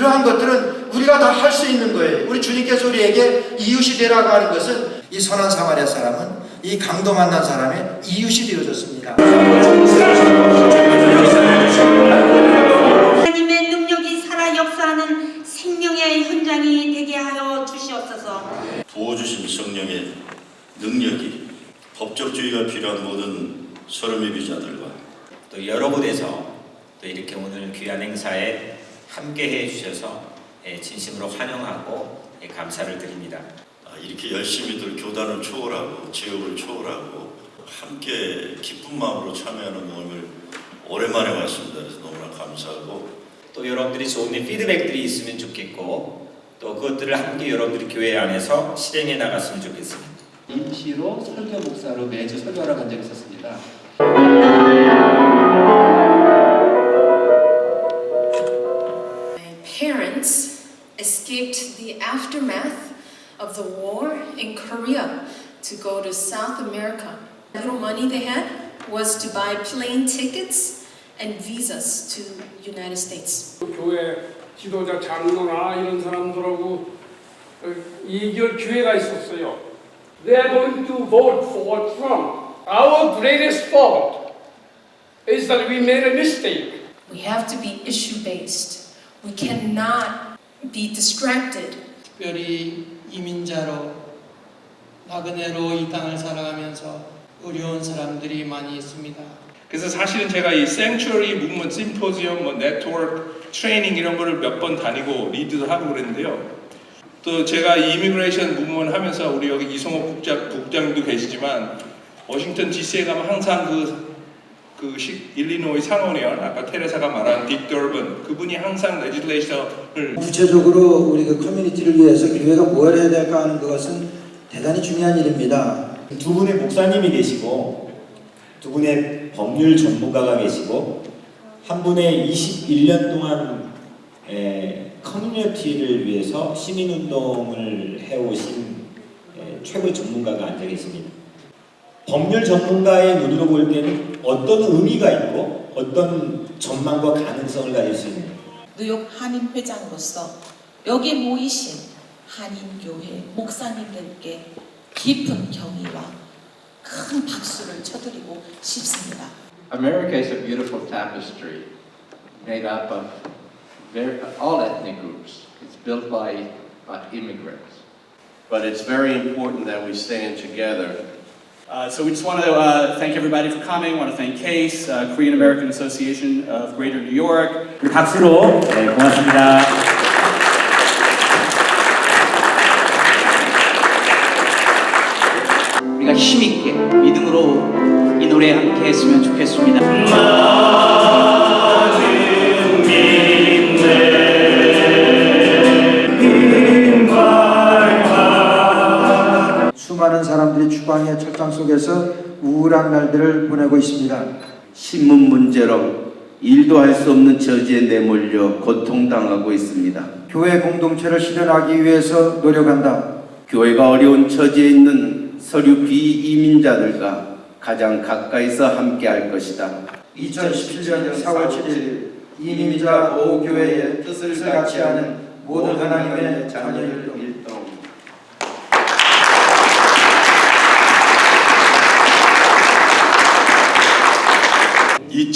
이러한 것들은 우리가 다 할 수 있는 거예요. 우리 주님께서 우리에게 이웃이 되라고 하는 것은 이 선한 사마리아 사람은 이 강도 만난 사람의 이웃이 되어줬습니다. 하나님의 능력이 살아 역사하는 생명의 현장이 되게 하여 주시옵소서. 부어주신 성령의 능력이 법적주의가 필요한 모든 서름의 비자들과 또 여러 곳에서 또 이렇게 오늘 귀한 행사에 함께 해 주셔서 예, 진심으로 환영하고 예, 감사를 드립니다. 아, 이렇게 열심히들 교단을 초월하고 지역을 초월하고 함께 기쁜 마음으로 참여하는 모임을 오랜만에 봤습니다. 그래서 너무나 감사하고 또 여러분들이 좋은 피드백들이 있으면 좋겠고 또 그것들을 함께 여러분들이 교회 안에서 실행해 나갔으면 좋겠습니다. 임시로 설교 목사로 매주 설교하러 간 적이 있었습니다. parents escaped the aftermath of the war in Korea to go to South America. The little money they had was to buy plane tickets and visas to United States. 교회 지도자 장로나 이런 사람들하고 어, 이결 기회가 있었어요. They are going to vote for Trump. Our greatest fault is that we made a mistake. We have to be issue based. We cannot be distracted. 특별히 이민자로 나그네로 이 땅을 살아가면서 어려운 사람들이 많이 있습니다. 그래서 사실은 제가 이 Sanctuary Movement Symposium, 뭐 네트워크 트레이닝 이런 거를 몇 번 다니고 리드도 하고 그랬는데요. 또 제가 이 이미그레이션 무브먼 하면서 우리 여기 이성호 국장, 국장님도 계시지만 워싱턴 DC에 가면 항상 그, 그 시, 일리노이 상원의원 아까 테레사가 말한 딕 더번 그분이 항상 레지슬레이션을 구체적으로 우리 그 커뮤니티를 위해서 교회가 뭘 해야 될까 하는 그것은 대단히 중요한 일입니다. 두 분의 목사님이 계시고 두 분의 법률 전문가가 계시고 한 분의 21년 동안 에, 커뮤니티를 위해서 시민운동을 해오신 에, 최고의 전문가가 앉아 계십니다. 법률 전문가의 눈으로 볼 때는 어떤 의미가 있고 어떤 전망과 가능성을 가질 수 있는 뉴욕 한인 회장으로서 여기 모이신 한인 교회 목사님들께 깊은 경의와 큰 박수를 쳐드리고 싶습니다. America is a beautiful tapestry made up of very, all ethnic groups. It's built by, by immigrants. But it's very important that we stand together Uh, so we just want to uh, thank everybody for coming. want to thank CASE, uh, Korean American Association of Greater New York. 박수로 네, 고맙습니다. 우리가 힘 있게 믿음으로 이 노래 함께 했으면 좋겠습니다. 방의 철장 속에서 우울한 날들을 보내고 있습니다. 신문 문제로 일도 할 수 없는 저지에 내몰려 고통당하고 있습니다. 교회 공동체를 실현하기 위해서 노력한다. 교회가 어려운 처지에 있는 서류 비이민자들과 가장 가까이서 함께 할 것이다. 2017년 4월 7일 이민자 오교회의 뜻을 같이 하는 모든 하나님의 자녀들 일동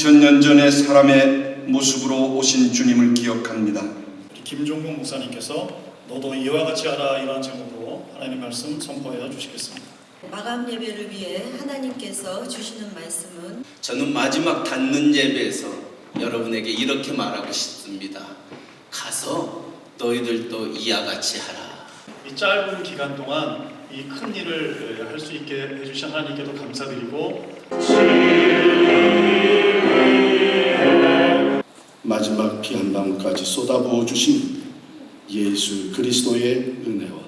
2000년 전의 사람의 모습으로 오신 주님을 기억합니다. 김종국 목사님께서 너도 이와 같이 하라 이러한 제목으로 하나님의 말씀 선포해 주시겠습니다. 마감 예배를 위해 하나님께서 주시는 말씀은 저는 마지막 닫는 예배에서 여러분에게 이렇게 말하고 싶습니다. 가서 너희들도 이와 같이 하라. 이 짧은 기간 동안 이 큰 일을 할 수 있게 해주신 하나님께도 감사드리고 쏟아부어 주신 예수 그리스도의 은혜와